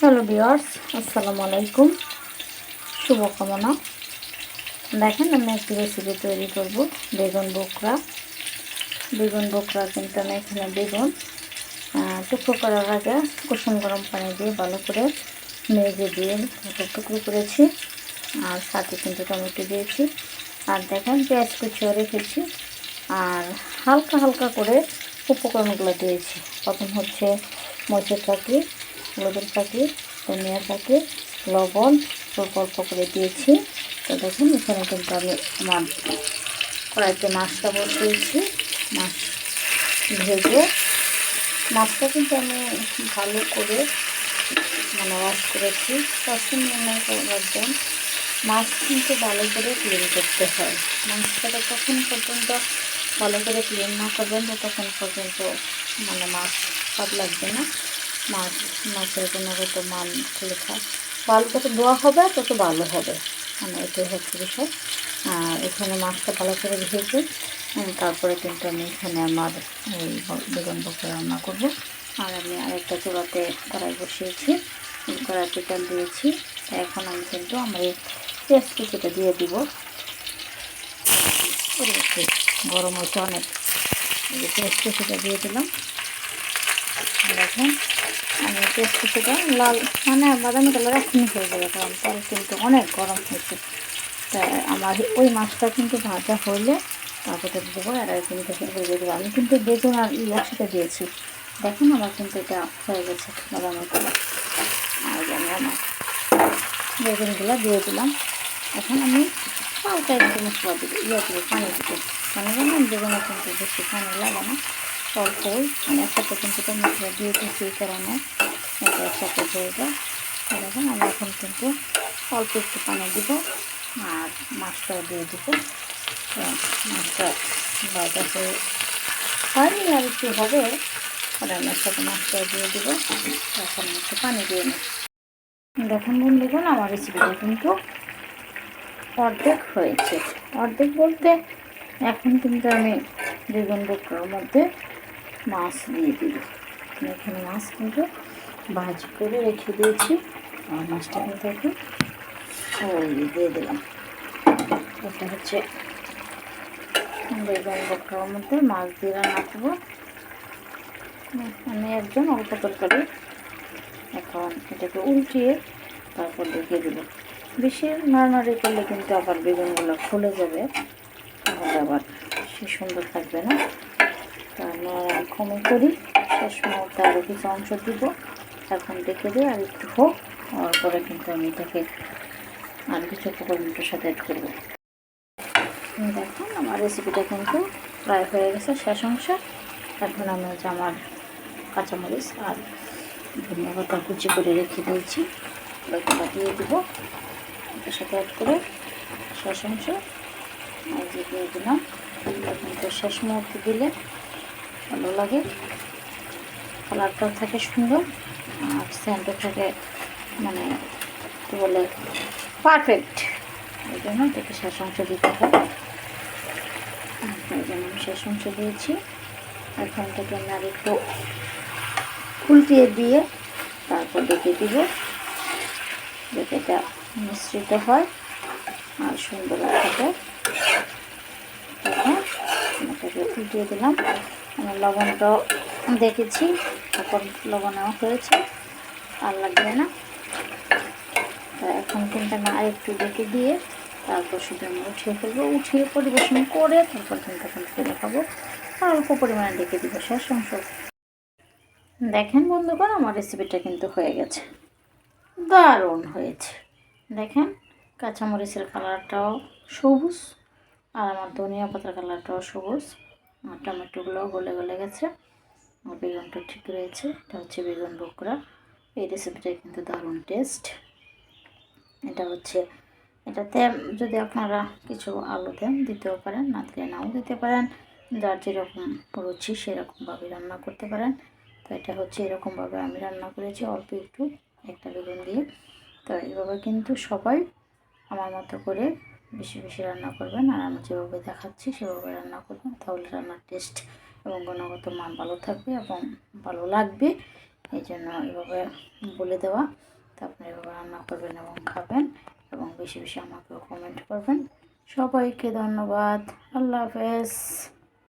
Hello বিয়ার্স আসসালামু আলাইকুম শুভকামনা দেখেন, আমি একটি রেসিপি তৈরি করব। বেগুন বোকরা। বেগুন বোকরা কিন্তু আমি এখানে বেগুন টুকরো করার আগে কুসুম গরম পানি দিয়ে ভালো করে মেজে দিয়ে টুকরো করেছি। আর সাথে কিন্তু টমেটো দিয়েছি। আর দেখেন, পেঁয়াজ কুচিও রেখেছি। আর হালকা হালকা করে উপকরণগুলো দিয়েছি। প্রথম হচ্ছে মরিচের পাখি হলুদের পাখি ধনিয়ার পাখি লবণ, অল্প অল্প করে দিয়েছি। তো দেখুন, এখানে কিন্তু আমি আমার কড়াইতে মাছটা বসিয়েছি। মাছ ভেজে, মাছটা কিন্তু আমি ভালো করে মানে ওয়াশ করেছি। তখন মনে রাখবেন মাছ কিন্তু ভালো করে ক্লিন করতে হয়। মাছটাকে তখন পর্যন্ত ভালো করে ক্লিন না করবেন তখন পর্যন্ত মানে মাছ স্বাদ লাগবে না। মাছ, মাছের গুণগত মান লেখা ভালো যত দেওয়া হবে, তত ভালো হবে। মানে এটাই হচ্ছে বিষয়। এখানে মাছটা ভালো করে ভেজে তারপরে কিন্তু আমি এখানে আমার এই বেগুন বকে রান্না করব। আর আমি আরেকটা চুলাতে কড়াই বসিয়েছি কড়াইতে তেল দিয়েছি। এখন আমি কিন্তু আমার এই পেঁয়াজ কুচিটা দিয়ে দিব। গরম হচ্ছে অনেক। পেঁয়াজ কুচিটা দিয়ে দিলাম। দেখুন। আমি পেঁয়াজ কুচিটা লাল মানে বাদামি কালার এখনই হয়ে যাবে কারণ তেল কিন্তু অনেক গরম হয়েছে। তা আমার ওই মাছটা কিন্তু ভাজা হলে তারপরে দেবো, আর কিন্তু দিয়ে দেবো। আমি কিন্তু বেগুন আর ই একসাথে দিয়েছি। দেখুন আমার কিন্তু এটা হয়ে গেছে বাদামি কালার। আর আমি আমার বেগুনগুলো দিয়ে দিলাম। এখন আমি হালকা একটু মশলা দিব ইয়ে দিব, পানি দিব। পানি জানেন বেগুনে কিন্তু বেশি পানি লাগে না অল্পই মানে একসাথে কিন্তু মশলা দিয়ে দিচ্ছি এই কারণে এটা একসাথে হয়ে যায় দেখুন, আমি এখন কিন্তু অল্প একটু পানি দিব আর মাছটাও দিয়ে দিব। তো মাছটা হয়ে হয়নি আর একটু হবে আমি একসাথে মাছটাও দিয়ে দিব। এখন একটু পানি দিয়ে নিই। দেখুন বন্ধুগণ, আমার রেসিপিটা কিন্তু অর্ধেক হয়েছে। অর্ধেক বলতে এখন কিন্তু আমি বেগুন বোকরার মধ্যে মাছ দিয়ে আমি এখানে মাছ কিন্তু ভাজ করে রেখে দিয়েছি। আর মাছটা কিন্তু এখন দিয়ে দিলাম। এটা হচ্ছে বেগুন বোকরার মধ্যে মাছ দিয়ে রান্না করব। আমি একজন অল্প তরকারি এখন এটাকে উল্টিয়ে তারপর দেখিয়ে দেবো। বেশি নাড়ানাড়ি করলে কিন্তু আবার বেগুনগুলো ফুলে যাবে। আবার সে সুন্দর থাকবে না। কমে করি শেষ আরও কিছু অংশ দিব। এখন দেখে দিই আর একটু হোক পরে কিন্তু আমি এটাকে আর কিছু উপকরণের সাথে অ্যাড করব। দেখুন আমার রেসিপিটা কিন্তু প্রায় হয়ে গেছে, শেষ অংশ। এখন আমি হচ্ছে আমার কাঁচামরিচ আর ধনিয়া পাতা কুচি করে রেখে দিয়েছি। ওগুলো দিয়ে দিব, এটার সাথে অ্যাড করে শেষ অংশ। দিয়ে দিলাম। এখন তো শেষ মুহূর্তে দিলে ভালো লাগে। কালারটাও থাকে সুন্দর, আর স্যান্ডও থাকে মানে কী বলে পারফেক্ট এই জন্য এটাকে শেষ অংশ দিতে হয় এই জন্য আমি শেষ অংশ দিয়েছি। এখন থেকে আমি আর একটু উল্টিয়ে দিয়ে তারপর ডেকে দিব, যাতে এটা মিশ্রিত হয় আর সুন্দর থাকে। এটাকে উল্টিয়ে দিলাম। লবণটাও দেখেছি তখন লবণও হয়েছে, আর লাগবে না। তা এখন কিন্তু আমি আরেকটু ডেকে দিয়ে তারপর শুধু আমি উঠিয়ে ফেলব। উঠিয়ে পরিবেশন করে তারপর কিন্তু এখন ফেলে খাব আর অল্প পরিমাণে ডেকে দিব শেষ অংশ। দেখেন বন্ধুগণ, আমার রেসিপিটা কিন্তু হয়ে গেছে। দারুণ হয়েছে। দেখেন, কাঁচামরিচের কালারটাও সবুজ, আর আমার ধনিয়া পাতার কালারটাও সবুজ। টমেটোগুলোও গলে গলে গেছে। আর বেগুনটা ঠিক রয়েছে। এটা হচ্ছে বেগুন বকরা এই রেসিপিটা কিন্তু দারুণ টেস্ট এটা হচ্ছে, এটাতে যদি আপনারা কিছু আলু দেন, দিতেও পারেন না দিলে নাও দিতে পারেন, যার যেরকম রুচি সেরকমভাবে রান্না করতে পারেন। তো এটা হচ্ছে এরকমভাবে আমি রান্না করেছি, অল্প একটু, একটা বেগুন দিয়ে। তো এইভাবে কিন্তু সবাই আমার মতো করে বেশি বেশি রান্না করবেন আর আমি যেভাবে দেখাচ্ছি সেভাবে রান্না করবেন, তাহলে রান্নার টেস্ট এবং গুণগত মান ভালো থাকবে এবং ভালো লাগবে। এই জন্য এভাবে বলে দেওয়া, তো আপনি এভাবে রান্না করবেন এবং খাবেন এবং বেশি বেশি আমাকেও কমেন্ট করবেন। সবাইকে ধন্যবাদ, আল্লাহ হাফেজ।